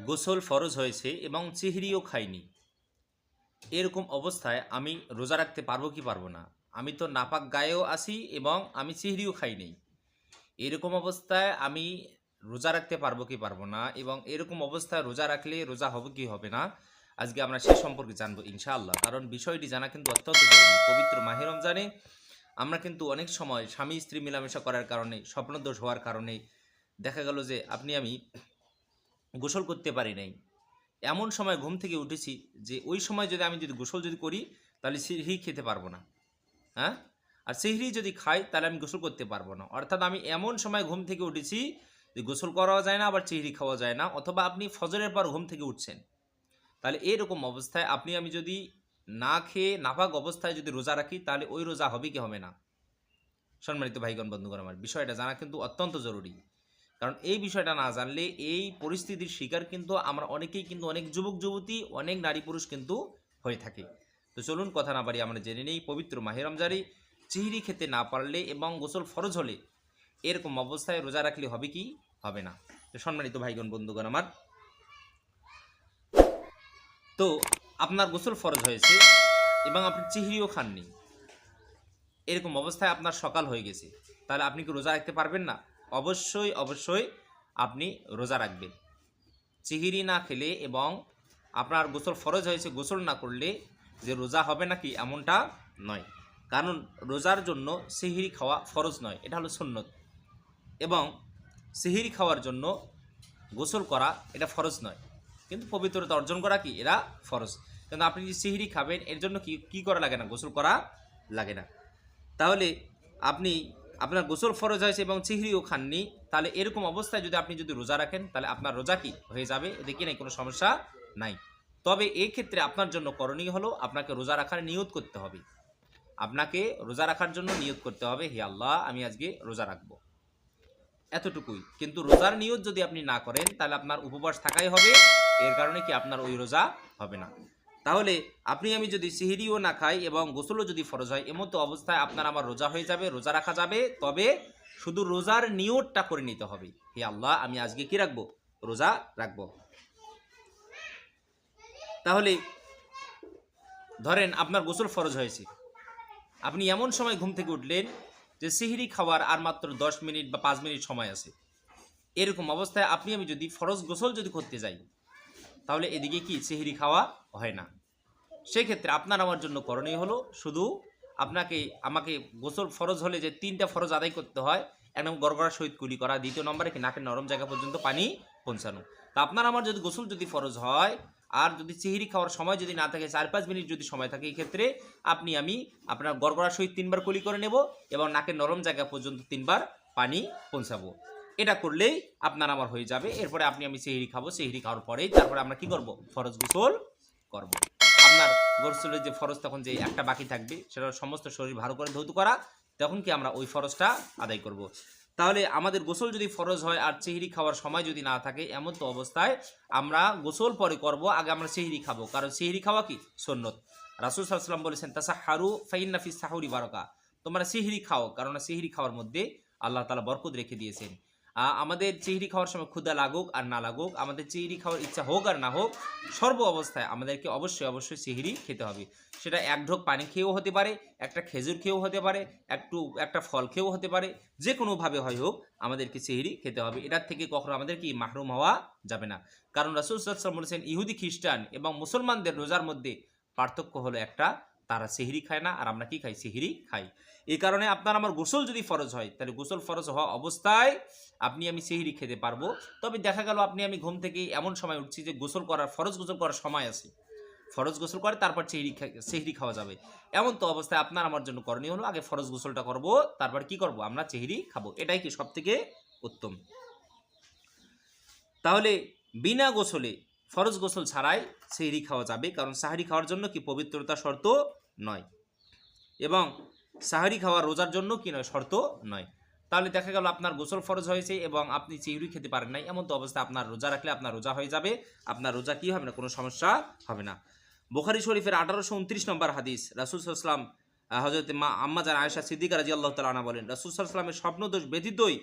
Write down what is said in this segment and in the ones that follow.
গোসল ফরজ হয়েছে এবং চিহরিও খাইনি। এরকম অবস্থায় আমি রোজা রাখতে পারব কি পারব না? আমি তো নাপাক গায়েও আসি এবং আমি চিহরিও খাই নেই। এরকম অবস্থায় আমি রোজা রাখতে পারব কি পারব না এবং এরকম অবস্থায় রোজা রাখলে রোজা হবে কি হবে না? আজকে আমরা সে সম্পর্কে জানব ইনশাআল্লাহ। কারণ বিষয়টি জানা কিন্তু অত্যন্ত জরুরি। পবিত্র মাহে রমজানে আমরা কিন্তু অনেক সময় স্বামী স্ত্রী মেলামেশা করার কারণে, স্বপ্নদোষ হওয়ার কারণে দেখা গেল যে আপনি, আমি গোসল করতে পারি নাই। এমন সময় ঘুম থেকে উঠেছি যে ওই সময় যদি আমি যদি গোসল যদি করি, তাহলে সিহরি খেতে পারব না। হ্যাঁ? আর সিহরি যদি খাই, তাহলে আমি গোসল করতে পারব না। অর্থাৎ আমি এমন সময় ঘুম থেকে উঠেছি যে গোসল করাও যায় না, আবার চিহরি খাওয়া যায় না, অথবা আপনি ফজরের পর ঘুম থেকে উঠছেন। তাহলে এরকম অবস্থায় আপনি আমি যদি না খেয়ে নাপাক অবস্থায় যদি রোজা রাখি, তাহলে ওই রোজা হবে কি হবে না? সম্মানিত ভাইগণ, বন্ধুগণ আমার, বিষয়টা জানা কিন্তু অত্যন্ত জরুরি। কারণ এই বিষয়টা না জানলে এই পরিস্থিতির শিকার কিন্তু আমরা অনেকেই কিন্তু অনেক যুবক, যুবতী, অনেক নারী পুরুষ কিন্তু হয়ে থাকে। তো চলুন কথা না বাড়ি আমরা জেনে নিই, পবিত্র মাহেরমজারি চিহরি খেতে না পারলে এবং গোসল ফরজ হলে এরকম অবস্থায় রোজা রাখলে হবে কি? হবে না। তো সম্মানিত ভাইগণ, বন্ধুগণ আমার, তো আপনার গোসল ফরজ হয়েছে এবং আপনি চিহরিও খাননি, এরকম অবস্থায় আপনার সকাল হয়ে গেছে, তাহলে আপনি কি রোজা রাখতে পারবেন না? অবশ্যই অবশ্যই আপনি রোজা রাখবেন। চিহিরি না খেলে এবং আপনার গোসল ফরজ হয়েছে, গোসল না করলে যে রোজা হবে নাকি এমনটা নয়। কারণ রোজার জন্য সিহিরি খাওয়া ফরজ নয়, এটা হলো সুন্নত। এবং সিহিরি খাওয়ার জন্য গোসল করা এটা ফরজ নয়। কিন্তু পবিত্রতা অর্জন করা কি? এরা ফরজ। কিন্তু আপনি যে সিহিরি খাবেন, এর জন্য কি, কী করা লাগে না? গোসল করা লাগে না। তাহলে আপনি আপনার গোসল ফরজ হয়েছে এবং চিহরিও খাননি, তাহলে এরকম অবস্থায় যদি আপনি যদি রোজা রাখেন, তাহলে আপনার রোজা কি? হয়ে যাবে এতে কি নাই, কোনো সমস্যা নাই। তবে এই ক্ষেত্রে আপনার জন্য করণীয় হলো আপনাকে রোজা রাখার নিয়ত করতে হবে। আপনাকে রোজা রাখার জন্য নিয়ত করতে হবে, হে আল্লাহ, আমি আজকে রোজা রাখব। এতটুকুই। কিন্তু রোজার নিয়ত যদি আপনি না করেন, তাহলে আপনার উপবাস থাকাই হবে, এর কারণে কি আপনার ওই রোজা হবে না। তাহলে আপনি আমি যদি সিহিরিও না খাই এবং গোসলও যদি ফরজ হয় এমতো অবস্থায় আপনার আমার রোজা হয়ে যাবে, রোজা রাখা যাবে। তবে শুধু রোজার নিয়তটা করে নিতে হবে। হে আল্লাহ, আমি আজকে কি রাখব? রোজা রাখব। তাহলে ধরেন আপনার গোসল ফরজ হয়েছে। আপনি এমন সময় ঘুম থেকে উঠলেন যে সিহিরি খাওয়ার আর মাত্র দশ মিনিট বা পাঁচ মিনিট সময় আছে। এরকম অবস্থায় আপনি আমি যদি ফরজ গোসল যদি করতে যাই তাহলে এদিকে কি সিহিরি খাওয়া হয় না। সেক্ষেত্রে আপনার আমার জন্য করণীয় হলো শুধু আপনাকে, আমাকে গোসল ফরজ হলে যে তিনটা ফরজ আদায় করতে হয়, এক নম্বর গড়গড়া সহিত কুলি করা, দ্বিতীয় নম্বরে কি নাকের নরম জায়গা পর্যন্ত পানি পৌঁছানো। তা আপনার আমার যদি গোসল যদি ফরজ হয়, আর যদি চিহিরি খাওয়ার সময় যদি না থাকে, চার পাঁচ মিনিট যদি সময় থাকে ক্ষেত্রে আপনি, আমি আপনার গড়গড়া সহিত তিনবার কুলি করে নেব এবং নাকের নরম জায়গা পর্যন্ত তিনবার পানি পৌঁছাবো। এটা করলেই আপনার আমার হয়ে যাবে। এরপরে আপনি, আমি সেহরি খাব, সেহরি খাওয়ার পরেই তারপরে আমরা কি করব? ফরজ গোসল করব। আপনার গোসলের যে ফরজ তখন যে একটা বাকি থাকবে, সেটা সমস্ত শরীর ভালো করে ধৌত করা, তখন কি আমরা ওই ফরজটা আদায় করব। তাহলে আমাদের গোসল যদি ফরজ হয় আর চেহরি খাওয়ার সময় যদি না থাকে, এমন তো অবস্থায় আমরা গোসল পরে করব, আগে আমরা সেহরি খাব। কারণ সেহরি খাওয়া কি? সন্ন্যত রাসুল সাল্লাম বলেছেন তাসা হারু ফাইন্নাফিস সাহুরি বারকা। তোমরা সিহরি খাও কারণ সিহরি খাওয়ার মধ্যে আল্লাহ তালা বরকত রেখে দিয়েছেন। আমাদের চিহরি খাওয়ার সময় ক্ষুদা লাগুক আর না লাগুক, আমাদের চিহরি খাওয়ার ইচ্ছা হোক আর না হোক, সর্ব অবস্থায় আমাদেরকে অবশ্যই অবশ্যই সিহরি খেতে হবে। সেটা এক ঢোক পানি খেয়েও হতে পারে, একটা খেজুর খেয়েও হতে পারে, একটু, একটা ফল খেয়েও হতে পারে, যে কোনোভাবে হয় হোক, আমাদেরকে সিহরি খেতে হবে। এটার থেকে কখনো আমাদের কি মাহরুম হওয়া যাবে না। কারণ রাসুল সাল্লাম বলেছেন, ইহুদি খ্রিস্টান এবং মুসলমানদের রোজার মধ্যে পার্থক্য হলো একটা তারা সিহিরি খায় না আর আমরা কি খাই? সিহিরি খাই। এই কারণে আপনার আমার গোসল যদি ফরজ হয়, তাহলে গোসল ফরজ হওয়া অবস্থায় আপনি আমি সিহিরি খেতে পারব। তবে দেখা গেল আপনি, আমি ঘুম থেকে এমন সময় উঠছি যে গোসল করার, ফরজ গোসল করার সময় আছে। ফরজ গোসল করে, তারপর সিহিরি সেহরি খাওয়া যাবে। এমন তো অবস্থায় আপনার আমার জন্য করণীয় হলো, আগে ফরজ গোসলটা করব, তারপর কি করব? আমরা চেহারি খাব। এটাই কি সব থেকে উত্তম? তাহলে বিনা গোসলে ফরজ গোসল ছাড়াই সেহরি খাওয়া যাবে। কারণ সাহারি খাওয়ার জন্য কি পবিত্রতা শর্ত? নয়। এবং সাহারি খাওয়া রোজার জন্য কি নয়, শর্ত নয়। তাহলে দেখা গেল আপনার গোসল ফরজ হয়েছে এবং আপনি চিহরি খেতে পারেন নাই। এমন তো অবস্থা, আপনার রোজা রাখলে আপনার রোজা হয়ে যাবে, আপনার রোজা কি হবে না, কোনো সমস্যা হবে না। বোখারি শরীফের আঠারোশো উনত্রিশ নম্বর হাদিস, রাসুল সাল্লাম হজরত মা আম্মা জান আয়সা সিদ্দিকা রাজি আল্লাহ তালা বলেন, রাসুল সাল্লামের স্বপ্নদোষ ব্যতীতই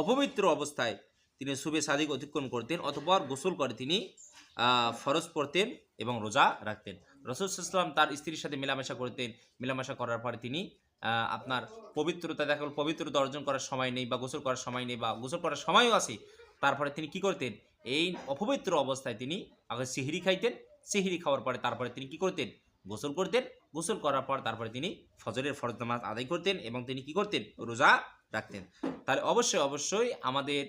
অপবিত্র অবস্থায় তিনি সুবে সাদিক অতিক্রম করতেন, অতপর গোসল করে তিনি ফরজ পড়তেন এবং রোজা রাখতেন। রসুলাম তার স্ত্রীর সাথে মেলামেশা করতেন। মেলামেশা করার পরে তিনি আপনার পবিত্রতা দেখা গেল, পবিত্রতা অর্জন করার সময় নেই বা গোসল করার সময় নেই বা গোসল করার সময়ও আছে। তারপরে তিনি কি করতেন? এই অপবিত্র অবস্থায় তিনি আগে সিহিরি খাইতেন। সিহিরি খাওয়ার পরে তারপরে তিনি কি করতেন? গোসল করতেন। গোসল করার পর তারপরে তিনি ফজরের ফরজ নামাজ আদায় করতেন এবং তিনি কি করতেন? রোজা রাখতেন। তাহলে অবশ্যই অবশ্যই আমাদের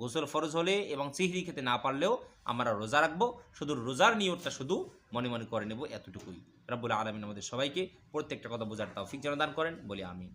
গোসল ফরজ হলে এবং সিহরি খেতে না পারলেও আমরা রোজা রাখব। শুধু রোজার নিয়তটা শুধু মনে মনে করে নেব এতটুকুই। রাবুল আলমিন আমাদের সবাইকে প্রত্যেকটা কথা বোঝার তাও ফিক যেন দান করেন। বলি আমিন।